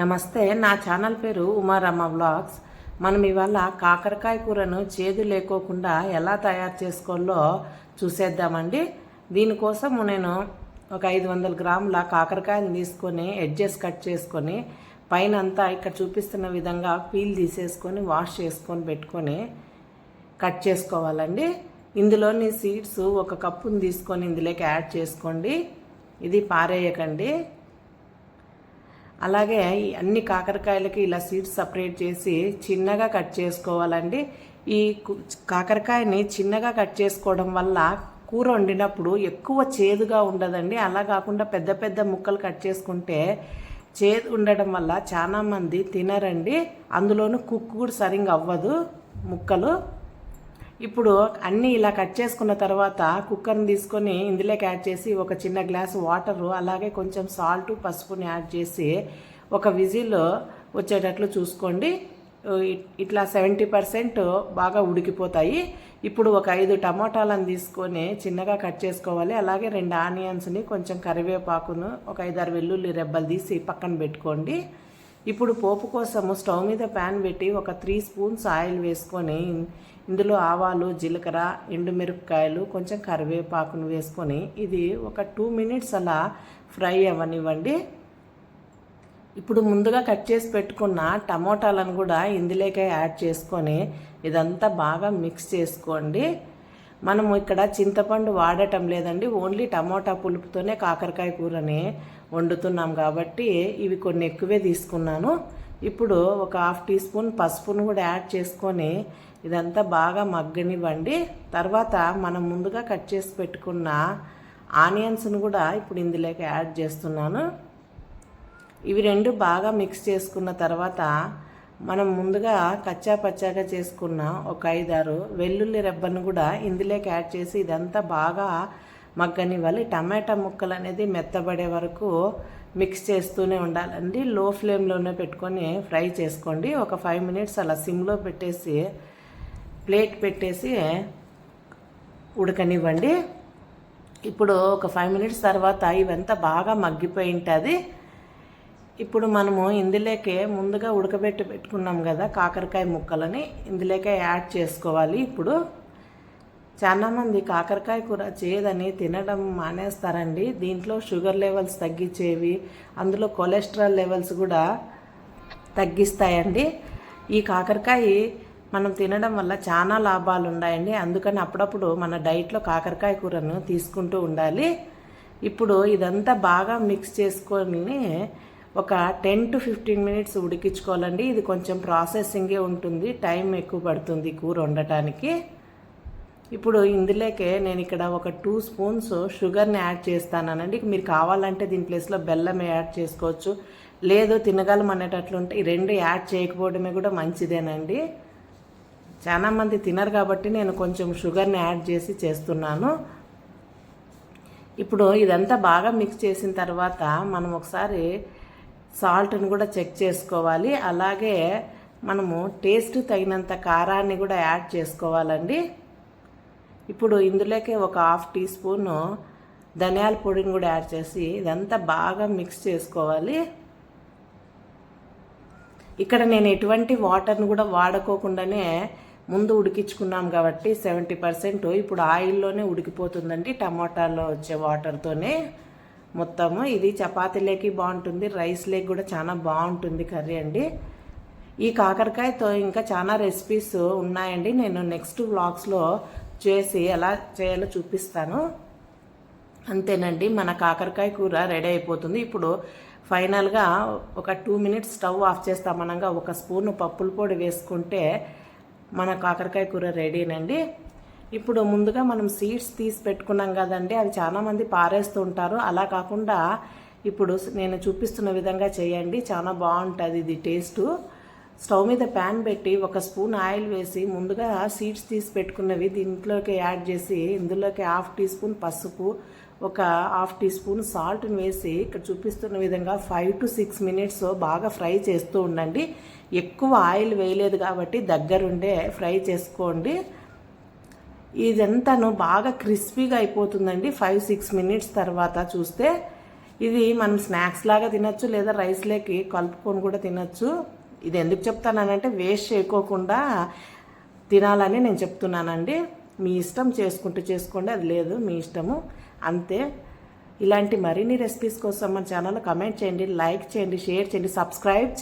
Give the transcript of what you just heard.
నమస్తే నా ఛానల్ పేరు ఉమారమ్మ వ్లాగ్స్. మనం ఇవాళ కాకరకాయ కూరను చేదు లేకోకుండా ఎలా తయారు చేసుకోవాలో చూసేద్దామండి. దీనికోసం నేను ఒక ఐదు వందల గ్రాముల కాకరకాయలు తీసుకొని ఎడ్జెస్ కట్ చేసుకొని పైన అంతా ఇక్కడ చూపిస్తున్న విధంగా పీల్ తీసేసుకొని వాష్ చేసుకొని పెట్టుకొని కట్ చేసుకోవాలండి. ఇందులోని సీడ్స్ ఒక కప్పుని తీసుకొని ఇందులోకి యాడ్ చేసుకోండి. ఇది పారేయకండి. అలాగే ఈ అన్ని కాకరకాయలకి ఇలా సీడ్స్ సపరేట్ చేసి చిన్నగా కట్ చేసుకోవాలండి. ఈ కాకరకాయని చిన్నగా కట్ చేసుకోవడం వల్ల కూర వండినప్పుడు ఎక్కువ చేదుగా ఉండదండి. అలా కాకుండా పెద్ద పెద్ద ముక్కలు కట్ చేసుకుంటే చేదు ఉండడం వల్ల చాలామంది తినరండి. అందులోనూ కుక్ కూడా సరిగ్గా అవ్వదు ముక్కలు. ఇప్పుడు అన్నీ ఇలా కట్ చేసుకున్న తర్వాత కుక్కర్ని తీసుకొని ఇందులోకి యాడ్ చేసి ఒక చిన్న గ్లాస్ వాటరు అలాగే కొంచెం సాల్ట్ పసుపుని యాడ్ చేసి ఒక విజిల్ వచ్చేటట్లు చూసుకోండి. ఇట్లా సెవెంటీ పర్సెంట్ బాగా ఉడికిపోతాయి. ఇప్పుడు ఒక ఐదు టమాటాలను తీసుకొని చిన్నగా కట్ చేసుకోవాలి. అలాగే రెండు ఆనియన్స్ని కొంచెం కరివేపాకును ఒక ఐదారు వెల్లుల్లి రెబ్బలు తీసి పక్కన పెట్టుకోండి. ఇప్పుడు పోపు కోసము స్టవ్ మీద ప్యాన్ పెట్టి ఒక త్రీ స్పూన్స్ ఆయిల్ వేసుకొని ఇందులో ఆవాలు జీలకర్ర ఎండుమిరపకాయలు కొంచెం కరివేపాకును వేసుకొని ఇది ఒక టూ మినిట్స్ అలా ఫ్రై అవ్వనివ్వండి. ఇప్పుడు ముందుగా కట్ చేసి పెట్టుకున్న టమోటాలను కూడా ఇందులోకే యాడ్ చేసుకొని ఇదంతా బాగా మిక్స్ చేసుకోండి. మనము ఇక్కడ చింతపండు వాడటం లేదండి ఓన్లీ టమోటా పులుపుతోనే కాకరకాయ కూరని వండుతున్నాం కాబట్టి ఇవి కొన్ని ఎక్కువే తీసుకున్నాను. ఇప్పుడు ఒక హాఫ్ టీ స్పూన్ పసుపును కూడా యాడ్ చేసుకొని ఇదంతా బాగా మగ్గనివ్వండి. తర్వాత మనం ముందుగా కట్ చేసి పెట్టుకున్న ఆనియన్స్ను కూడా ఇప్పుడు ఇందులోకి యాడ్ చేస్తున్నాను. ఇవి రెండు బాగా మిక్స్ చేసుకున్న తర్వాత మనం ముందుగా కచ్చా పచ్చాగా చేసుకున్న ఒక ఐదారు వెల్లుల్లి రెబ్బను కూడా ఇందులోకి యాడ్ చేసి ఇదంతా బాగా మగ్గనివ్వాలి. టమాటా ముక్కలు అనేది మెత్తబడే వరకు మిక్స్ చేస్తూనే ఉండాలండి. లో ఫ్లేమ్లోనే పెట్టుకొని ఫ్రై చేసుకోండి. ఒక ఫైవ్ మినిట్స్ అలా సిమ్లో పెట్టేసి ప్లేట్ పెట్టేసి ఉడకనివ్వండి. ఇప్పుడు ఒక ఫైవ్ మినిట్స్ తర్వాత ఇవంతా బాగా మగ్గిపోయి ఉంటుంది. ఇప్పుడు మనము ఇందులోకే ముందుగా ఉడకబెట్టి పెట్టుకున్నాం కదా కాకరకాయ ముక్కలని ఇందులోకే యాడ్ చేసుకోవాలి. ఇప్పుడు చాలామంది కాకరకాయ కూర చేయదని తినడం మానేస్తారండి. దీంట్లో షుగర్ లెవెల్స్ తగ్గించేవి అందులో కొలెస్ట్రాల్ లెవెల్స్ కూడా తగ్గిస్తాయండి. ఈ కాకరకాయ మనం తినడం వల్ల చాలా లాభాలు ఉన్నాయండి అందుకని అప్పుడప్పుడు మన డైట్లో కాకరకాయ కూరను తీసుకుంటూ ఉండాలి. ఇప్పుడు ఇదంతా బాగా మిక్స్ చేసుకొని ఒక టెన్ టు ఫిఫ్టీన్ మినిట్స్ ఉడికించుకోవాలండి. ఇది కొంచెం ప్రాసెసింగే ఉంటుంది టైం ఎక్కువ పడుతుంది కూర వండటానికి. ఇప్పుడు ఇందులోకే నేను ఇక్కడ ఒక టూ స్పూన్స్ షుగర్ని యాడ్ చేస్తానండి మీరు కావాలంటే దీని ప్లేస్లో బెల్లం యాడ్ చేసుకోవచ్చు. లేదు తినగలం అనేటట్లుంటే ఈ రెండు యాడ్ చేయకపోవడమే కూడా మంచిదేనండి. చాలా మంది తినరు కాబట్టి నేను కొంచెం షుగర్ని యాడ్ చేసి చేస్తున్నాను. ఇప్పుడు ఇదంతా బాగా మిక్స్ చేసిన తర్వాత మనం ఒకసారి సాల్ట్ని కూడా చెక్ చేసుకోవాలి. అలాగే మనము టేస్ట్ తగినంత కారాన్ని కూడా యాడ్ చేసుకోవాలండి. ఇప్పుడు ఇందులోకి ఒక హాఫ్ టీ స్పూన్ ధనియాల పొడిని కూడా యాడ్ చేసి ఇదంతా బాగా మిక్స్ చేసుకోవాలి. ఇక్కడ నేను ఎటువంటి వాటర్ని కూడా వాడుకోకుండానే ముందు ఉడికించుకున్నాం కాబట్టి సెవెంటీ పర్సెంట్. ఇప్పుడు ఆయిల్లోనే ఉడికిపోతుందండి టమాటాలో వచ్చే వాటర్తోనే మొత్తము. ఇది చపాతీలోకి బాగుంటుంది రైస్ లేక్ కూడా చాలా బాగుంటుంది కర్రీ అండి. ఈ కాకరకాయతో ఇంకా చాలా రెసిపీస్ ఉన్నాయండి. నేను నెక్స్ట్ వ్లాగ్స్లో చేసి ఎలా చేయాలో చూపిస్తాను. అంతేనండి మన కాకరకాయ కూర రెడీ అయిపోతుంది. ఇప్పుడు ఫైనల్గా ఒక టూ మినిట్స్ స్టవ్ ఆఫ్ చేస్తామనగా ఒక స్పూన్ పప్పుల పొడి వేసుకుంటే మన కాకరకాయ కూర రెడీనండి. ఇప్పుడు ముందుగా మనం సీడ్స్ తీసి పెట్టుకున్నాం కదండి అవి చాలామంది పారేస్తూ ఉంటారు. అలా కాకుండా ఇప్పుడు నేను చూపిస్తున్న విధంగా చేయండి చాలా బాగుంటుంది ఇది టేస్టు. స్టవ్ మీద ప్యాన్ పెట్టి ఒక స్పూన్ ఆయిల్ వేసి ముందుగా సీడ్స్ తీసి పెట్టుకున్నవి దీంట్లోకి యాడ్ చేసి ఇందులోకి హాఫ్ టీ స్పూన్ పసుపు ఒక హాఫ్ టీ స్పూన్ సాల్ట్ని వేసి ఇక్కడ చూపిస్తున్న విధంగా ఫైవ్ టు సిక్స్ మినిట్స్ బాగా ఫ్రై చేస్తూ ఉండండి. ఎక్కువ ఆయిల్ వేయలేదు కాబట్టి దగ్గరుండే ఫ్రై చేసుకోండి. ఇదంతాను బాగా క్రిస్పీగా అయిపోతుందండి ఫైవ్ సిక్స్ మినిట్స్ తర్వాత చూస్తే. ఇది మనం స్నాక్స్ లాగా తినచ్చు లేదా రైస్లోకి కలుపుకొని కూడా తినచ్చు. ఇది ఎందుకు చెప్తానంటే వేస్ట్ చేయకోకుండా తినాలని నేను చెప్తున్నానండి. మీ ఇష్టం చేసుకుంటూ చేసుకోండి అది లేదు మీ ఇష్టము. అంతే. ఇలాంటి మరిన్ని రెసిపీస్ కోసం మన ఛానల్ కమెంట్ చేయండి లైక్ చేయండి షేర్ చేయండి సబ్స్క్రైబ్ చేయండి.